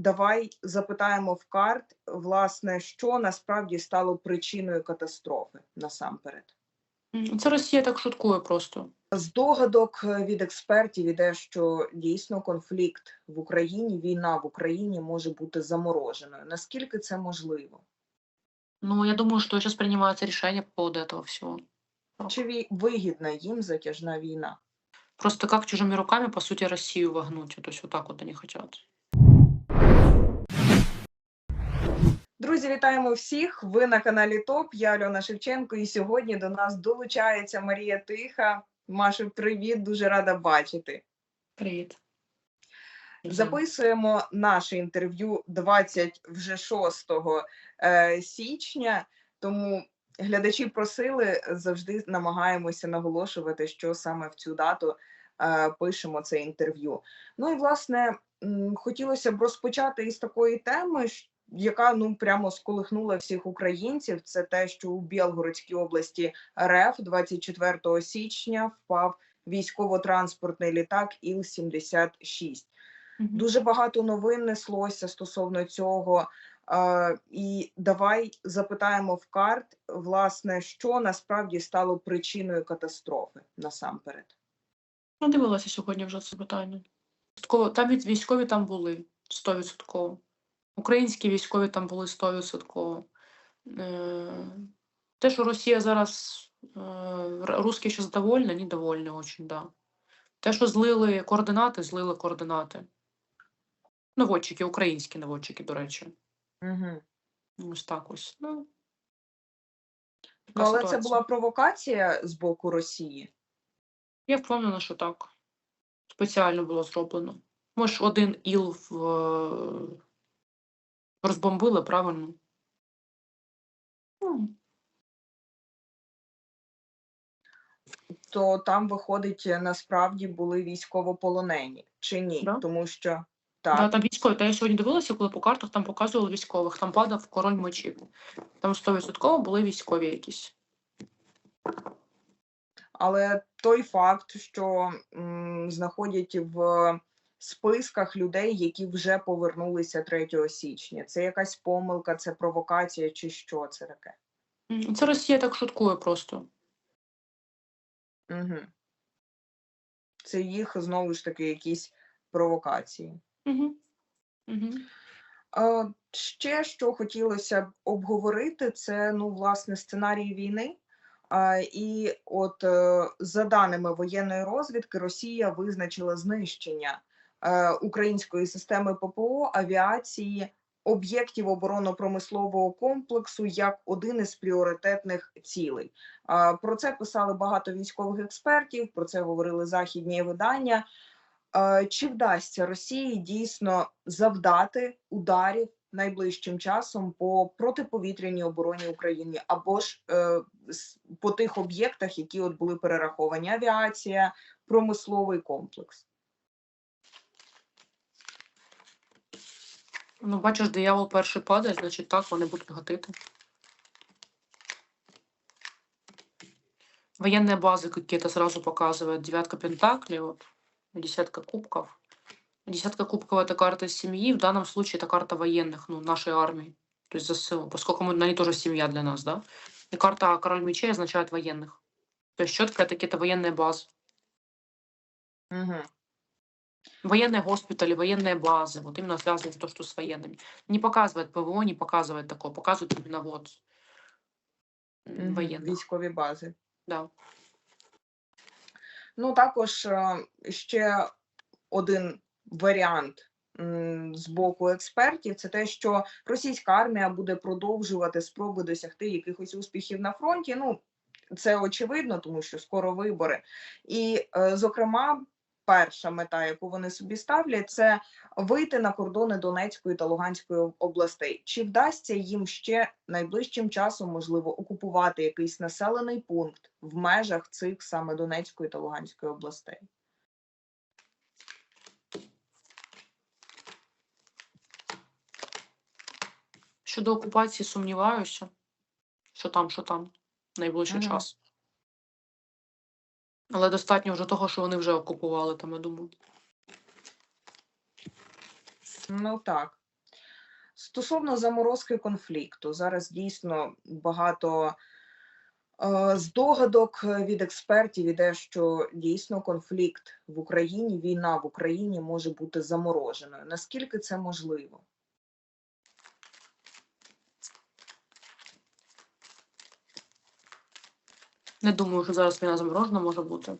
давай запитаємо в карт, власне, що насправді стало причиною катастрофи насамперед. Це Росія так шуткує просто. З догадок е, від експертів іде, що дійсно конфлікт в Україні, війна в Україні може бути замороженою. Наскільки це можливо? Ну, я думаю, что сейчас принимается решение по поводу этого всего. Чи вигідна їм затяжна війна? Просто как чужими руками, по сути, Россию вогнуть. То есть вот так вот они хотят. Друзі, вітаємо всіх! Ви на каналі ТОП. Я Альона Шевченко, і сьогодні до нас долучається Марія Тиха. Машу, привіт, дуже рада бачити. Привет. Записуємо наше інтерв'ю 26 е, січня, тому глядачі просили завжди намагаємося наголошувати, що саме в цю дату е, пишемо це інтерв'ю. Ну і власне хотілося б розпочати із такої теми, яка ну прямо сколихнула всіх українців. Це те, що у Білгородській області РФ 24 січня впав військово-транспортний літак Іл-76. Мгм. Дуже багато новин неслося стосовно цього. І давай запитаємо в карт, власне, що насправді стало причиною катастрофи насамперед. Ну, дивилася сьогодні вже це питання. Там від військові там були 100%. Українські військові там були 100%. Е, Те, що Росія зараз, е, русські ще довольні, вони довольні очень, да. Те, що злили координати, злили координати. Наводчики, українські наводчики, до речі. Угу. Ось так ось. Ну, Ну, але це була провокація з боку Росії. Я впевнена, що так. Спеціально було зроблено. Може, один іл в... е, розбомбили, правильно? Ну, То там, виходить, насправді були військовополонені чи ні? Да. Тому що Да, там військові. Та я сьогодні дивилася, коли по картах там показували військових. Там падав король мечів. Там 100% були військові якісь. але той факт, що м, знаходять в списках людей, які вже повернулися 3 січня, це якась помилка, це провокація, чи що це таке? Це Росія так шуткує просто. Угу. Це їх знову ж таки якісь провокації. Угу. Угу. Ще що хотілося б обговорити, це ну власне сценарій війни. Е, І от е, за даними воєнної розвідки, Росія визначила знищення української системи ППО авіації об'єктів оборонно-промислового комплексу як один із пріоритетних цілей. Е, Про це писали багато військових експертів. Про це говорили західні видання. Е, Чи вдасться Росії дійсно завдати ударів найближчим часом по протиповітряній обороні України або ж е, по тих об'єктах, які от були перераховані авіація, промисловий комплекс? Ну, бачиш, диявол перший падає, значить так, вони будуть гатити. Военные базы какие-то сразу показывают. Девятка пентаклей, вот, десятка кубков. Десятка кубков это карта семьи, в данном случае это карта военных, ну, нашей армии. То есть ЗСУ, поскольку мы, они тоже семья для нас, да? И карта король мечей означает военных. То есть четко это какие-то военные базы. Угу. Военные госпитали, военные базы, вот именно связано то, что с военными. Не показывает ПВО, не показывает такого, показывает именно вот м, военных. Військові бази. Да. Ну також е, ще один варіант м, з боку експертів це те, що російська армія буде продовжувати спроби досягти якихось успіхів на фронті. Ну це очевидно, тому що скоро вибори. І, е, зокрема, перша мета, яку вони собі ставлять, це вийти на кордони Донецької та Луганської областей. Чи вдасться їм ще найближчим часом можливо окупувати якийсь населений пункт в межах цих саме Донецької та Луганської областей? Щодо окупації сумніваюся, що там, що там, найближчий Мгм. час. Але достатньо вже того, що вони вже окупували там, я думаю. Ну так. Стосовно заморозки конфлікту, зараз дійсно багато е, здогадок від експертів іде, що дійсно конфлікт в Україні, війна в Україні може бути замороженою. Наскільки це можливо? Не думаю, що зараз війна заморожена може бути.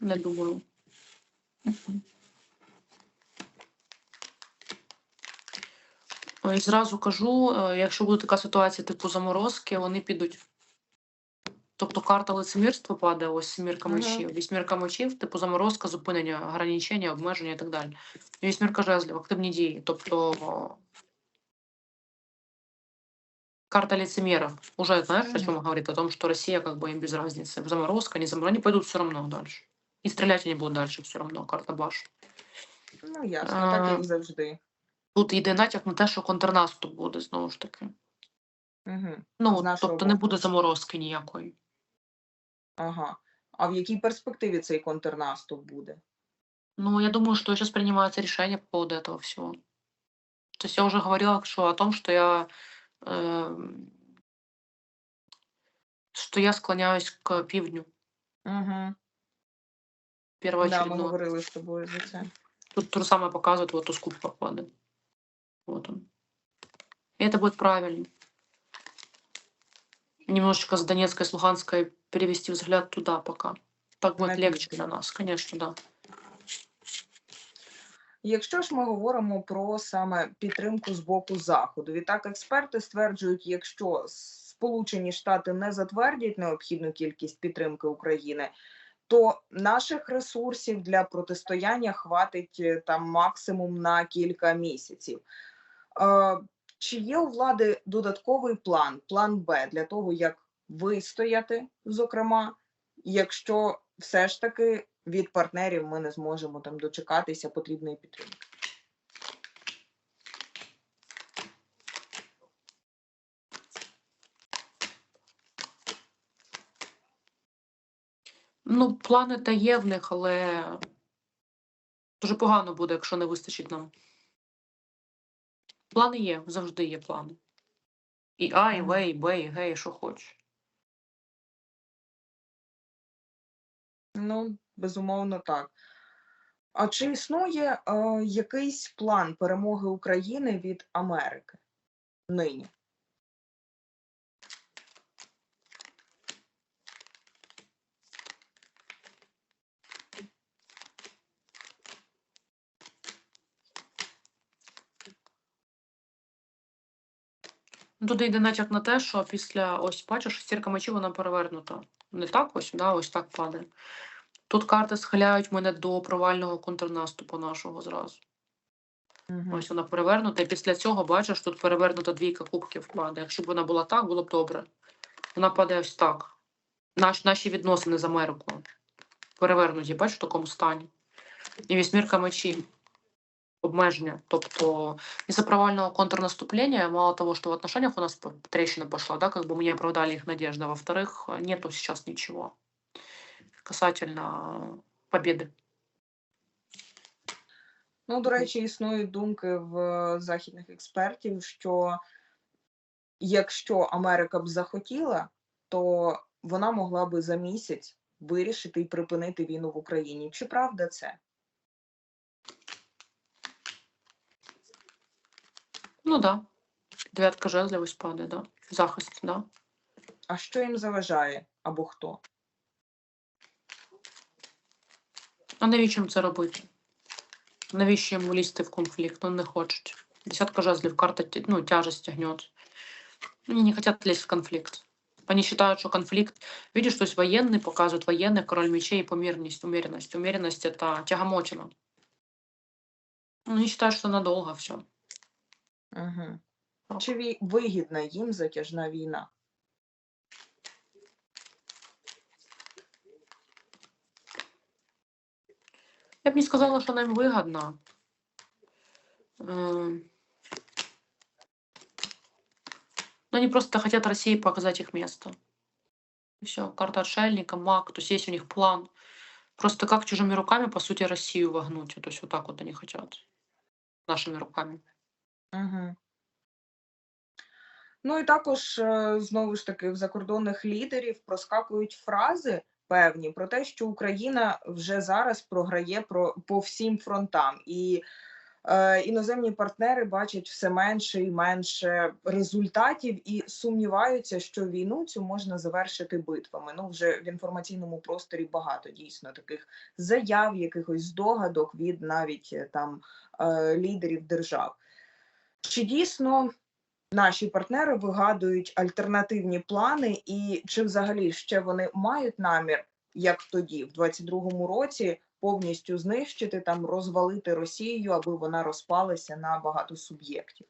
Не думаю. Ой, зразу кажу, е, якщо буде така ситуація, типу заморозки, вони підуть. Тобто карта лицемірства падає, ось сімірка Мгм. мечів. Вісьмірка мечів, типу заморозка, зупинення, ограничення, обмеження і так далі. Вісьмірка жезлів, активні дії. Тобто карта лицемеров. Уже знаешь, о Мгм. чем говорит? О том, что Россия как бы им без разницы. Заморозка, не заморозка, они пойдут все равно дальше. И стрелять они будут дальше все равно, карта баш. Ну, ясно, так А. як завжди. Тут йде натяк на те, що контрнаступ буде знову ж таки. Угу. Ну, З нашого тобто не боку. буде заморозки ніякої. Ага. А в якій перспективі цей контрнаступ буде? Ну, я думаю, что сейчас принимается решение по поводу этого всего. То есть я уже говорила что, о том, что я, эм, что я склоняюсь к пивню Угу. Да, ми говорили з тобою за це. Тут то же самое показывает, вот туз кубков падает. Вот он. И это будет правильно. Немножечко с Донецкой, с Луганской перевести взгляд туда пока. Так будет На легче для нас, конечно, да. Якщо ж ми говоримо про саме підтримку з боку заходу, відтак експерти стверджують, якщо Сполучені Штати не затвердять необхідну кількість підтримки України, то наших ресурсів для протистояння хватить е, там максимум на кілька місяців. Е, Чи є у влади додатковий план, план Б для того, як вистояти, зокрема, якщо все ж таки від партнерів ми не зможемо там дочекатися потрібної підтримки? Ну, плани та є в них, але дуже погано буде, якщо не вистачить нам. Плани є, завжди є плани. І А, і В, і Б, і Г, і що хочеш. Ну, безумовно, так. А чи існує е, якийсь план перемоги України від Америки нині? Ну, Туди йде натяк на те, що після ось бачиш, шестірка мечів вона перевернута. Не так ось, да, ось так падає. Тут карти схиляють мене до провального контрнаступу нашого зразу. Мгм. Ось вона перевернута. І після цього, бачиш, тут перевернута двійка кубків падає. Якщо б вона була так, було б добре. Вона падає ось так. Наш, наші відносини з Америкою перевернуті, бачиш, в такому стані. І вісьмірка мечів. Обмеження. Тобто из-за провального контрнаступления, мало того, что в отношениях у нас п- трещина пошла, да, как бы мы не оправдали их надежды, а во-вторых, э, нету сейчас ничего касательно победы. Ну, до речі, існують думки в західних експертів, що якщо Америка б захотіла, то вона могла би за місяць вирішити і припинити війну в Україні. Чи правда це? Ну да. Дев'ятка жезлів ось падає, да. Захист, да. А що їм заважає або хто? А навіщо їм це робити? Навіщо їм лізти в конфлікт? Ну, не хочуть. Десятка жезлів, карта тя- ну, тяжесть тягнет. Они не хотят лезть в конфликт. Они считают, что конфликт... Видишь, то есть военный показывает военный, король мечей и помирность, умеренность. Умеренность — это тягомотина. Ну, Они считают, что надолго все. Угу. Так. Чи ві- вигідна їм затяжна війна? Я бы не сказала, что она им выгодна. Эм. Но они просто хотят России показать их место. Все, карта отшельника, маг, то есть есть у них план. Просто как чужими руками, по сути, Россию вогнуть. То есть вот так вот они хотят. Нашими руками. Угу. Ну і також е, знову ж таки в закордонних лідерів проскакують фрази певні про те, що Україна вже зараз програє про по всім фронтам, і е, іноземні партнери бачать все менше і менше результатів і сумніваються, що війну цю можна завершити битвами. Ну вже в інформаційному просторі багато дійсно таких заяв, якихось здогадок від навіть там е, лідерів держав. Чи дійсно наші партнери вигадують альтернативні плани, і чи взагалі ще вони мають намір, як тоді, в 22-му році, повністю знищити там, розвалити Росію, аби вона розпалася на багато суб'єктів?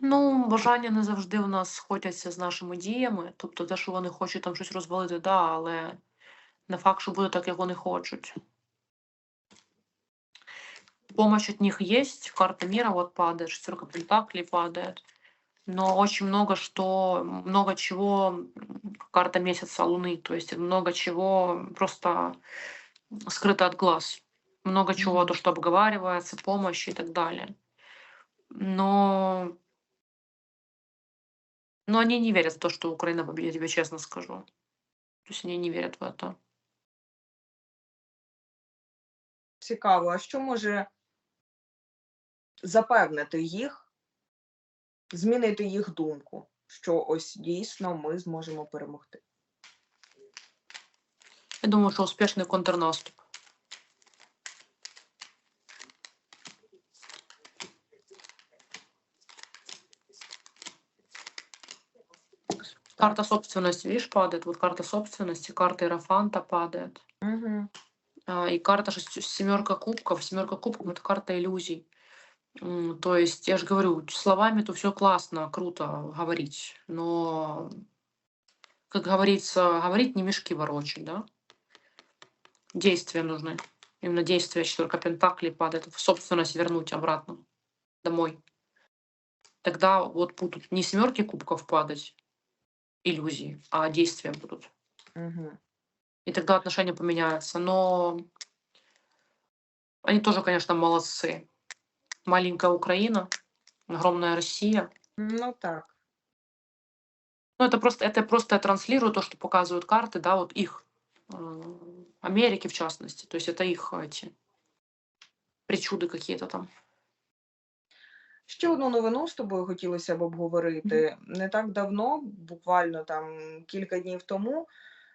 Ну, бажання не завжди в нас сходяться з нашими діями. Тобто, те, що вони хочуть там щось розвалити, да, але не факт, що буде так, як вони хочуть. Помощь от них есть, карта мира вот падает, шестерка пентаклей падает, но очень много что, много чего, карта месяца Луны, то есть много чего просто скрыто от глаз, много чего, то, что обговаривается, помощь и так далее. Но, но они не верят в то, что Украина победит, я тебе честно скажу. То есть они не верят в это. Цікаво, а що може запевнити їх, змінити їх думку, що ось дійсно ми зможемо перемогти? Я думаю, что успешный контрнаступ. Карта собственности, видишь, падает. Вот карта собственности, карта Иерофанта падает. Угу. А, И карта семерка кубков. Семерка кубков это карта иллюзий. То есть, я же говорю, словами то все классно, круто говорить, но, как говорится, говорить не мешки ворочать, да? Действия нужны. Именно действия четверка пентаклей падает, в собственность вернуть обратно домой. Тогда вот будут не семерки кубков падать, иллюзии, а действия будут. Угу. И тогда отношения поменяются. Но они тоже, конечно, молодцы. Маленькая Украина, огромная Россия. Ну так. Ну, это просто, это просто я транслирую то, что показывают карты, да, вот их, э, Америки в частности. То есть это их эти причуды какие-то там. Ще одну новину з тобою хотілося б обговорити. Не так давно, буквально там кілька днів тому,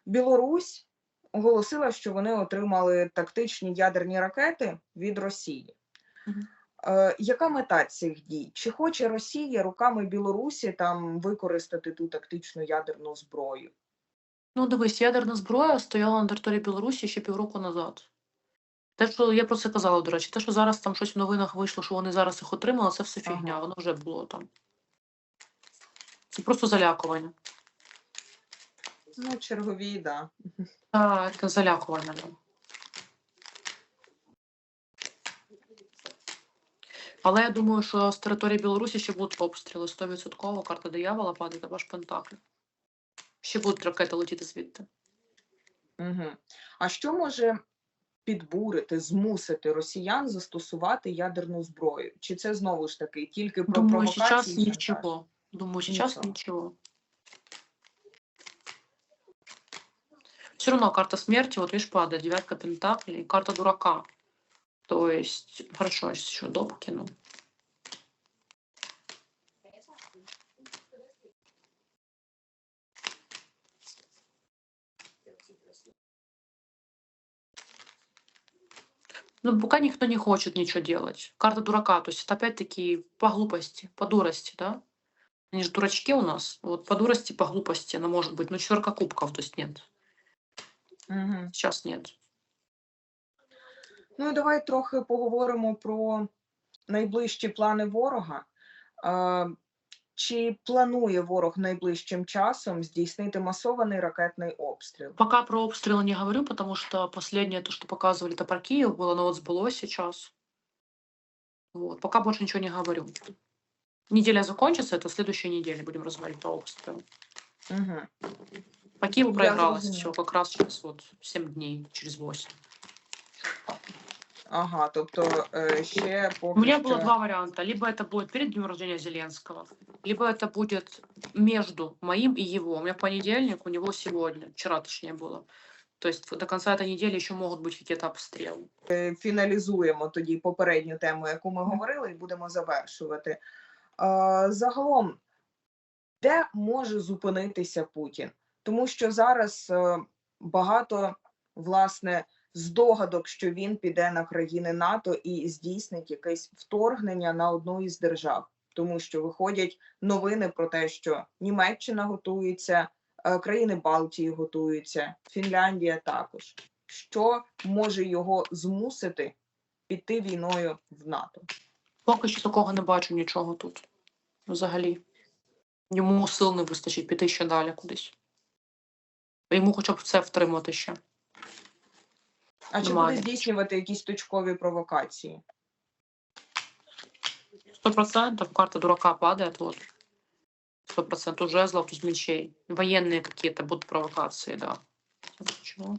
Білорусь оголосила, що вони отримали тактичні ядерні ракети від Росії. Е, яка мета цих дій? Чи хоче Росія руками Білорусі там використати ту тактичну ядерну зброю? Ну, дивись, ядерна зброя стояла на території Білорусі ще півроку назад. Те, що я про це казала, до речі, те, що зараз там щось в новинах вийшло, що вони зараз їх отримали, це все фігня, Ага. воно вже було там. Це просто залякування. Ну, чергові, да. Так, це залякування. да. Але я думаю, що з території Білорусі ще будуть обстріли 100%. Карта диявола падає, або ж Пентакль. Ще будуть ракети летіти звідти. Угу. А що може підбурити, змусити росіян застосувати ядерну зброю? Чи це знову ж таки тільки про Думаю, і шантаж? Думаю, Ничего. ничего. Все равно карта смерти, вот видишь, падает, девятка пентаклей, и карта дурака. То есть, хорошо, сейчас еще доп кину. Ну, пока никто не хочет ничего делать. Карта дурака, то есть это опять-таки по глупости, по дурости, да? Они же дурачки у нас. Вот по дурости, по глупости она может быть. Но четверка кубков, то есть нет. Угу. Сейчас нет. Ну і давай трохи поговоримо про найближчі плани ворога. Е, Чи планує ворог найближчим часом здійснити масований ракетний обстріл? Пока про обстрелы не говорю, потому что последнее, то, что показывали, это про Киев было, но вот сбылось сейчас. Вот. Пока больше ничего не говорю. Неделя закончится, это следующая неделя будем разговаривать про обстрел. Угу. По Киеву Я проигралось зрозуміла. все как раз через вот 7 дней, через 8. Ага, тобто е, ще У поки меня що... было два варианта. Либо это будет перед днем рождения Зеленского, либо это будет между моим и его. У меня понедельник, у него сегодня, вчера точнее было. То есть до конца этой недели еще могут быть какие-то обстрелы. Е, фіналізуємо тоді попередню тему, яку ми говорили, і будемо завершувати. Е, Загалом, де може зупинитися Путін? Тому що зараз е, багато власне здогадок, що він піде на країни НАТО і здійснить якесь вторгнення на одну із держав, тому що виходять новини про те, що Німеччина готується, е, країни Балтії готуються, Фінляндія також що може його змусити піти війною в НАТО. Поки що такого не бачу нічого тут. Взагалі. Йому сил не вистачить піти ще далі кудись. Йому хоча б це втримати ще. А чи буде здійснювати якісь точкові провокації? Сто процентов карта дурака падает, вот. Сто процентов жезлов, туз мечей. Военные какие-то будут провокации, да. Чего?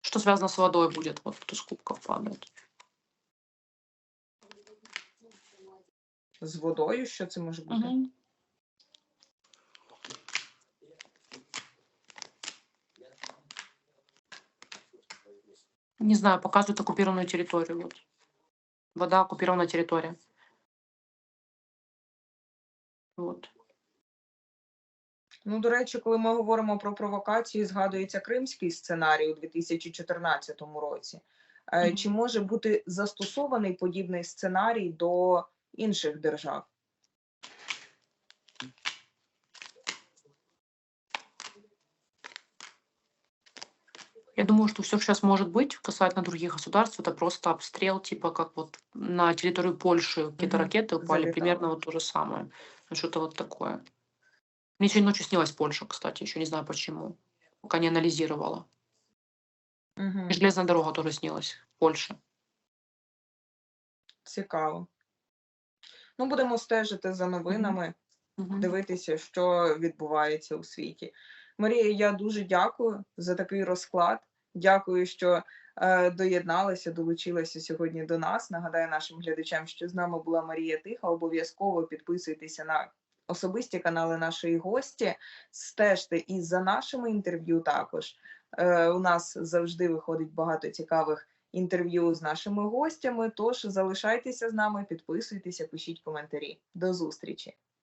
Что связано с водой будет? Вот туз кубков падает. З водою, що це може бути? Мгм. Не знаю, показывают оккупированную территорию. Вот. Вода оккупированная территория. Вот. Ну, до речі, коли ми говоримо про провокації, згадується кримський сценарій у 2014 році. Е, Мгм. Чи може бути застосований подібний сценарій до інших держав? Я думаю, что все сейчас может быть касательно других государств. Это просто обстрел, типа как вот на территорию Польши какие-то ракеты упали, Залетало. примерно вот то же самое. Ну, Что-то вот такое. Мне сегодня ночью снилась Польша, кстати, еще не знаю почему. Пока не анализировала. Угу. И железная дорога тоже снилась в Польше. Цікаво. Ну, будемо стежити за новинами. Мгм. дивитися, що відбувається у світі. Марія, я дуже дякую за такий розклад. Дякую, що е, доєдналася, долучилася сьогодні до нас. Нагадаю нашим глядачам, що з нами була Марія Тиха. Обов'язково підписуйтеся на особисті канали нашої гості, стежте і за нашими інтерв'ю також. Е, у нас завжди виходить багато цікавих інтерв'ю з нашими гостями. Тож залишайтеся з нами, підписуйтеся, пишіть коментарі. До зустрічі!